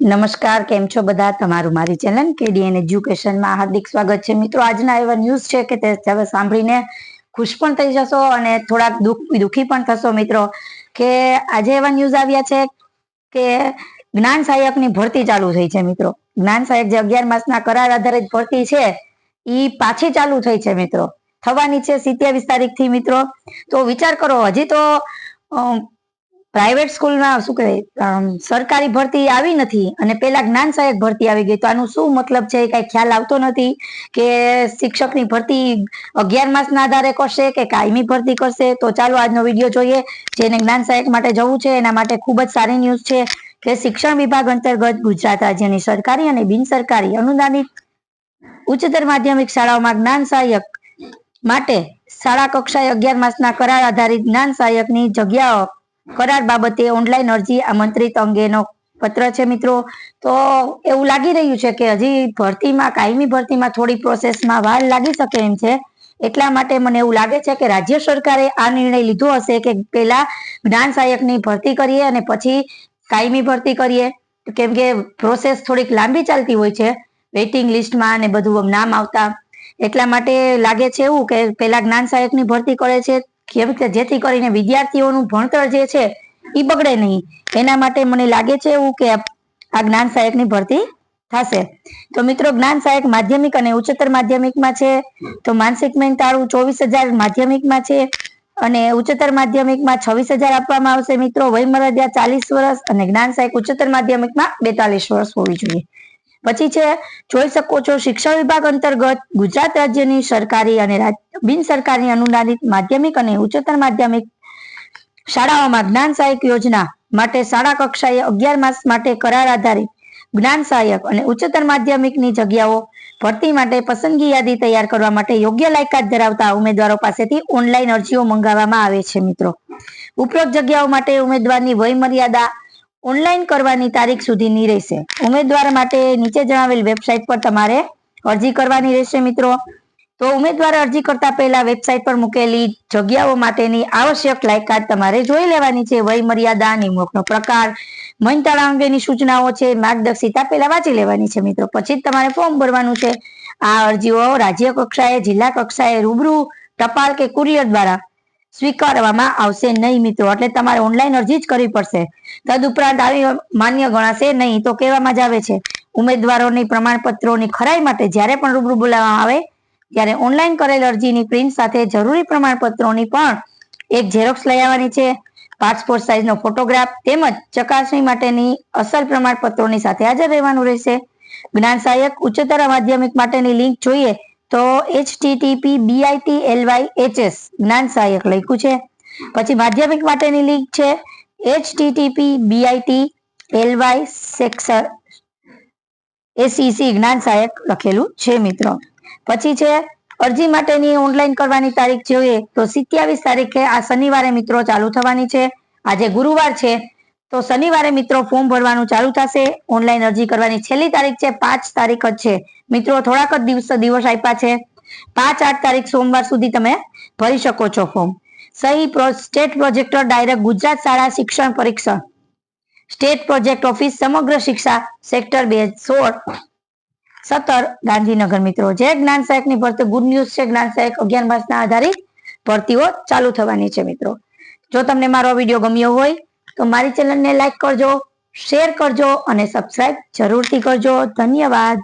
નમસ્કાર, કેમ છો બધા? તમારું મારી ચેનલ કેડીએન એજ્યુકેશનમાં હાર્દિક સ્વાગત છે. મિત્રો, આજના એવા ન્યૂઝ છે કે તે હવે સાંભળીને ખુશ પણ થઈ જશો અને થોડાક દુઃખ, દુઃખી પણ થશો મિત્રો, કે આજે એવા ન્યૂઝ આવ્યા છે કે જ્ઞાન સહાયકની ભરતી ચાલુ થઈ છે મિત્રો. જ્ઞાન સહાયક જે અગિયાર માસના કરાર આધારિત ભરતી છે, ઈ પાછી ચાલુ થઈ છે મિત્રો. થવાની છે સિત્યાવીસ તારીખથી મિત્રો. તો વિચાર કરો, હજી તો પ્રાઇવેટ સ્કૂલમાં શું કહેવાય? સરકારી ભરતી આવી નથી અને પેલા જ્ઞાન સહાયક ભરતી આવી ગઈ. તો આનું શું મતલબ છે? કઈ ખ્યાલ આવતો નથી કે શિક્ષકની ભરતી અગિયાર માસના આધારે કરશે કે કાયમી ભરતી કરશે? તો ચાલો, આજનો વીડિયો જોઈએ, જેને જ્ઞાન સહાયક માટે જવું છે. એના માટે ખૂબ જ સારી ન્યૂઝ છે કે શિક્ષણ વિભાગ અંતર્ગત ગુજરાત રાજ્યની સરકારી અને બિન સરકારી અનુદાનિત ઉચ્ચતર માધ્યમિક શાળાઓમાં જ્ઞાન સહાયક માટે શાળા કક્ષાએ અગિયાર માસના કરાર આધારિત જ્ઞાન સહાયકની જગ્યાઓ કરાર બાબતે ઓનલાઈન અરજી આમંત્રિત અંગેનો પત્ર છે મિત્રો. તો એવું લાગી રહ્યું છે કે હજી ભરતીમાં, કાયમી ભરતીમાં થોડી પ્રોસેસમાં વાર લાગી શકે એમ છે. એટલા માટે મને એવું લાગે છે કે રાજ્ય સરકારે આ નિર્ણય લીધો હશે કે પેલા જ્ઞાન સહાયકની ભરતી કરીએ અને પછી કાયમી ભરતી કરીએ. કેમ કે પ્રોસેસ થોડીક લાંબી ચાલતી હોય છે વેઇટિંગ લિસ્ટમાં ને બધું નામ આવતા. એટલા માટે લાગે છે એવું કે પેલા જ્ઞાન સહાયકની ભરતી કરે છે કેમ કે જેથી કરીને વિદ્યાર્થીઓનું ભણતર જે છે એ બગડે નહીં. એના માટે મને લાગે છે એવું કે આ જ્ઞાન સહાયકની ભરતી થશે. તો મિત્રો, જ્ઞાન સહાયક માધ્યમિક અને ઉચ્ચતર માધ્યમિકમાં છે, તો માનસિક મહેનતાળું ચોવીસ હજાર માધ્યમિકમાં છે અને ઉચ્ચતર માધ્યમિકમાં છવ્વીસ હજાર આપવામાં આવશે. મિત્રો વયમર્યાદા ચાલીસ વર્ષ અને જ્ઞાન સહાયક ઉચ્ચતર માધ્યમિકમાં બેતાલીસ વર્ષ હોવી જોઈએ. પછી છે, જોઈ શકો છો, શિક્ષણ વિભાગ અંતર્ગત ગુજરાત રાજ્યની સરકારી અને બિન સરકારી અનુદાનિત માધ્યમિક અને ઉચ્ચતર માધ્યમિક શાળાઓમાં જ્ઞાન સહાયક યોજના માટે શાળા કક્ષાએ અગિયાર માસ માટે કરાર આધારિત જ્ઞાન સહાયક અને ઉચ્ચતર માધ્યમિકની જગ્યાઓ ભરતી માટે પસંદગી યાદી તૈયાર કરવા માટે યોગ્ય લાયકાત ધરાવતા ઉમેદવારો પાસેથી ઓનલાઈન અરજીઓ મંગાવવામાં આવે છે, મિત્રો. ઉપરોક્ત જગ્યાઓ માટે ઉમેદવારની વય મર્યાદા ઓનલાઈન કરવાની તારીખ સુધીની રહેશે. ઉમેદવાર માટે નીચે જણાવેલ વેબસાઇટ પર તમારે અરજી કરવાની રહેશે મિત્રો. તો ઉમેદવાર અરજી કરતા પહેલા વેબસાઇટ પર મૂકેલી જગ્યાઓ માટેની આવશ્યક લાયકાત તમારે જોઈ લેવાની છે. વય મર્યાદા, નિમણૂકનો પ્રકાર મનતાળા અંગેની સૂચનાઓ છે, માર્ગદર્શિતા પહેલા વાંચી લેવાની છે મિત્રો. પછી જ તમારે ફોર્મ ભરવાનું છે. આ અરજીઓ રાજ્ય કક્ષાએ, જિલ્લા કક્ષાએ રૂબરૂ ટપાલ કે કુરિયર દ્વારા સ્વીકારવામાં આવશે નહીં મિત્રો. એટલે તમારે ઓનલાઈન અરજી જ કરવી પડશે. તદુપરાંત આવી માન્ય ગણાશે નહીં તો કહેવામાં જ આવે છે, ઉમેદવારોની પ્રમાણપત્રોની ખરાઈ માટે જ્યારે પણ રૂબરૂ બોલાવવામાં આવે, ત્યારે ઓનલાઈન કરેલ અરજીની પ્રિન્ટ સાથે જરૂરી પ્રમાણપત્રોની પણ એક ઝેરોક્સ લઈ આવવાની છે પાસપોર્ટ સાઇઝનો ફોટોગ્રાફ તેમજ ચકાસણી માટેની અસલ પ્રમાણપત્રોની સાથે હાજર રહેવાનું રહેશે. જ્ઞાન સહાયક ઉચ્ચતર માધ્યમિક માટેની લિંક જોઈએ તો http bitlyhs જ્ઞાન સહાયક લખ્યું છે. પછી માધ્યમિક માટેની લીક છે. HTTP BIT LY section ACC જ્ઞાન સહાયક લખેલું છે, મિત્રો. પછી છે, અરજી માટેની ઓનલાઈન કરવાની તારીખ જોઈએ તો સિત્યાવીસ તારીખે આ શનિવારે મિત્રો ચાલુ થવાની છે. આજે ગુરુવાર છે, તો શનિવારે મિત્રો ફોર્મ ભરવાનું ચાલુ થશે. ઓનલાઈન અરજી કરવાની છેલ્લી તારીખ છે, પાંચ તારીખ જ છે. મિત્રો, થોડાક જ દિવસ દિવસ આપ્યા છે. પાંચ, આઠ તારીખ સોમવાર સુધી તમે ભરી શકો છો ફોર્મ સહી સ્ટેટ પ્રોજેક્ટર ડાયરેક્ટ ગુજરાત શાળા શિક્ષણ પરીક્ષણ. સ્ટેટ પ્રોજેક્ટ ઓફિસ સમગ્ર શિક્ષા સેક્ટર બે સોળ. સત્તર, ગાંધીનગર મિત્રો. જે જ્ઞાન સહાયકની ભરતી. ગુડ ન્યૂઝ છે જ્ઞાન સહાયક અગિયાર માસના આધારિત ભરતીઓ ચાલુ થવાની છે મિત્રો. જો તમને મારો વીડિયો ગમ્યો હોય, તો મારી ચેનલને લાઈક કરજો શેર કરજો અને સબસ્ક્રાઇબ જરૂરથી કરજો. ધન્યવાદ.